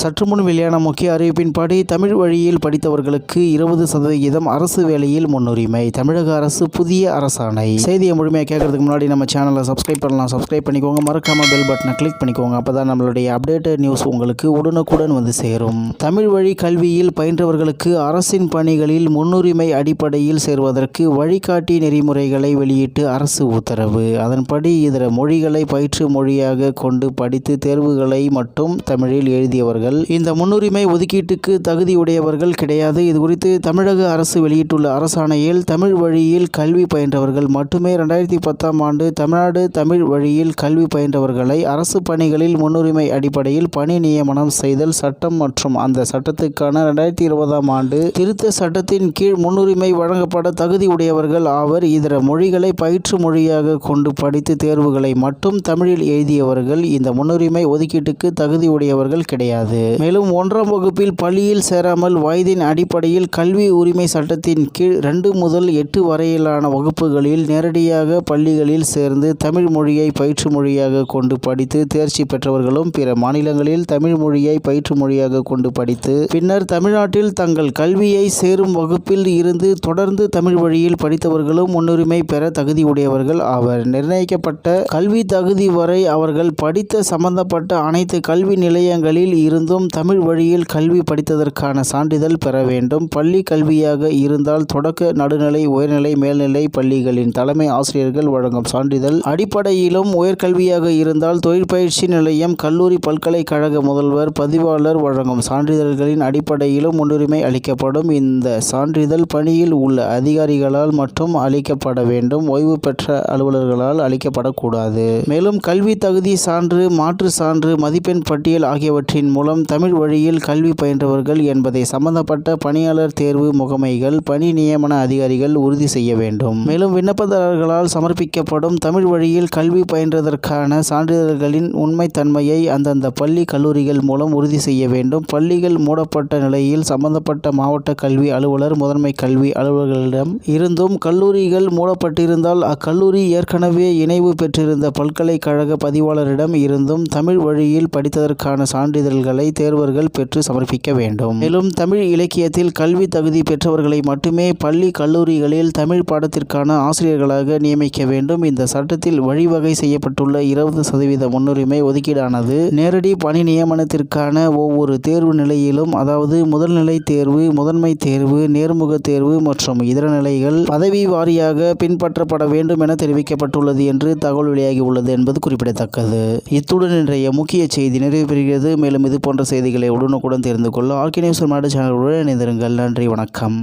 சற்று முன் வெளியான முக்கிய அறிவிப்பின்படி தமிழ் வழியில் படித்தவர்களுக்கு இருபது சதவிகிதம் அரசு வேலையில் முன்னுரிமை தமிழக அரசு புதிய அரசாணை. செய்தியை முழுமையாக கேட்கறதுக்கு முன்னாடி நம்ம சேனலை சப்ஸ்கிரைப் பண்ணலாம். சப்ஸ்கிரைப் பண்ணிக்கோங்க. மறக்காம பெல் பட்டனை கிளிக் பண்ணிக்கோங்க. அப்பதான் நம்மளுடைய அப்டேட்டட் நியூஸ் உங்களுக்கு உடனுக்குடன் வந்து சேரும். தமிழ் வழி கல்வியில் பயின்றவர்களுக்கு அரசின் பணிகளில் முன்னுரிமை அடிப்படையில் சேர்வதற்கு வழிகாட்டி நெறிமுறைகளை வெளியிட்டு அரசு உத்தரவு. அதன்படி இதர மொழிகளை பயிற்று மொழியாக கொண்டு படித்து தேர்வுகளை மட்டும் தமிழில் எழுதியவர்கள் இந்த முன்னுரிமை ஒதுக்கீட்டுக்கு தகுதியுடையவர்கள் கிடையாது. இதுகுறித்து தமிழக அரசு வெளியிட்டுள்ள அரசாணையில் தமிழ் வழியில் கல்வி பயின்றவர்கள் மட்டுமே ரெண்டாயிரத்தி பத்தாம் ஆண்டு தமிழ்நாடு தமிழ் வழியில் கல்வி பயின்றவர்களை அரசு பணிகளில் முன்னுரிமை அடிப்படையில் பணி நியமனம் செய்தல் சட்டம் மற்றும் அந்த சட்டத்துக்கான ரெண்டாயிரத்தி இருபதாம் ஆண்டு திருத்த சட்டத்தின் கீழ் முன்னுரிமை வழங்கப்பட தகுதியுடையவர்கள் ஆவர். இதர மொழிகளை பயிற்று மொழியாக கொண்டு படித்து தேர்வுகளை மட்டும் தமிழில் எழுதியவர்கள் இந்த முன்னுரிமை ஒதுக்கீட்டுக்கு தகுதியுடையவர்கள் கிடையாது. மேலும் ஒன்றாம் வகுப்பில் பள்ளியில் சேராமல் வயதின் அடிப்படையில் கல்வி உரிமை சட்டத்தின் கீழ் ரெண்டு முதல் எட்டு வரையிலான வகுப்புகளில் நேரடியாக பள்ளிகளில் சேர்ந்து தமிழ் மொழியை பயிற்று மொழியாக கொண்டு படித்து தேர்ச்சி பெற்றவர்களும் பிற மாநிலங்களில் தமிழ் மொழியை பயிற்று மொழியாக கொண்டு படித்து பின்னர் தமிழ்நாட்டில் தங்கள் கல்வியை சேரும் வகுப்பில் இருந்து தொடர்ந்து தமிழ் வழியில் படித்தவர்களும் முன்னுரிமை பெற தகுதியுடையவர்கள் ஆவர். நிர்ணயிக்கப்பட்ட கல்வி தகுதி வரை அவர்கள் படித்த சம்பந்தப்பட்ட அனைத்து கல்வி நிலையங்களில் இருந்து இருந்தும் தமிழ் வழியில் கல்வி படித்ததற்கான சான்றிதழ் பெற வேண்டும். பள்ளி கல்வியாக இருந்தால் தொடக்க நடுநிலை உயர்நிலை மேல்நிலை பள்ளிகளின் தலைமை ஆசிரியர்கள் வழங்கும் சான்றிதழ். அடிப்படையிலும் உயர்கல்வியாக இருந்தால் தொழிற்பயிற்சி நிலையம் கல்லூரி பல்கலைக்கழக முதல்வர் பதிவாளர் வழங்கும் சான்றிதழ்களின் அடிப்படையிலும் முன்னுரிமை அளிக்கப்படும். இந்த சான்றிதழ் பணியில் உள்ள அதிகாரிகளால் மட்டும் அளிக்கப்பட வேண்டும். ஓய்வு பெற்ற அலுவலர்களால் அளிக்கப்படக்கூடாது. மேலும் கல்வி தகுதி சான்று மாற்று சான்று மதிப்பெண் பட்டியல் ஆகியவற்றின் மூலம் தமிழ் வழியில் கல்வி பயின்றவர்கள் என்பதை சம்பந்தப்பட்ட பணியாளர் தேர்வு முகமைகள் பணி நியமன அதிகாரிகள் உறுதி செய்ய வேண்டும். மேலும் விண்ணப்பதாரர்களால் சமர்ப்பிக்கப்படும் தமிழ் வழியில் கல்வி பயின்றதற்கான சான்றிதழ்களின் உண்மைத்தன்மையை அந்தந்த பள்ளி கல்லூரிகள் மூலம் உறுதி செய்ய வேண்டும். பள்ளிகள் மூடப்பட்ட நிலையில் சம்பந்தப்பட்ட மாவட்ட கல்வி அலுவலர் முதன்மை கல்வி அலுவலர்களிடம் இருந்தும் கல்லூரிகள் மூடப்பட்டிருந்தால் அக்கல்லூரி ஏற்கனவே இணைவு பெற்றிருந்த பல்கலைக்கழக பதிவாளரிடம் இருந்தும் தமிழ் வழியில் படித்ததற்கான சான்றிதழ்களை தேர்வர்கள் பெற்று சமர்ப்பிக்க வேண்டும். மேலும் தமிழ் இலக்கியத்தில் கல்வி தகுதி பெற்றவர்களை மட்டுமே பள்ளி கல்லூரிகளில் தமிழ் பாடத்திற்கான ஆசிரியர்களாக நியமிக்க வேண்டும். இந்த சட்டத்தில் வழிவகை செய்யப்பட்டுள்ள இருபது சதவீத முன்னுரிமை ஒதுக்கீடானது நேரடி பணி நியமனத்திற்கான ஒவ்வொரு தேர்வு நிலையிலும் அதாவது முதல்நிலை தேர்வு முதன்மை தேர்வு நேர்முக தேர்வு மற்றும் இதர நிலைகள் பதவி வாரியாக பின்பற்றப்பட வேண்டும் என தெரிவிக்கப்பட்டுள்ளது என்று தகவல் வெளியாகி உள்ளது என்பது குறிப்பிடத்தக்கது. இத்துடன் இன்றைய முக்கிய செய்தி நிறைவு பெறுகிறது. மேலும் இது போன்ற செய்திகளை உடனுக்குடன் தெரிந்து கொள்ள ஆர்கே நியூஸ் சேனல் சேனலுடன் இணைந்திருங்கள். நன்றி வணக்கம்.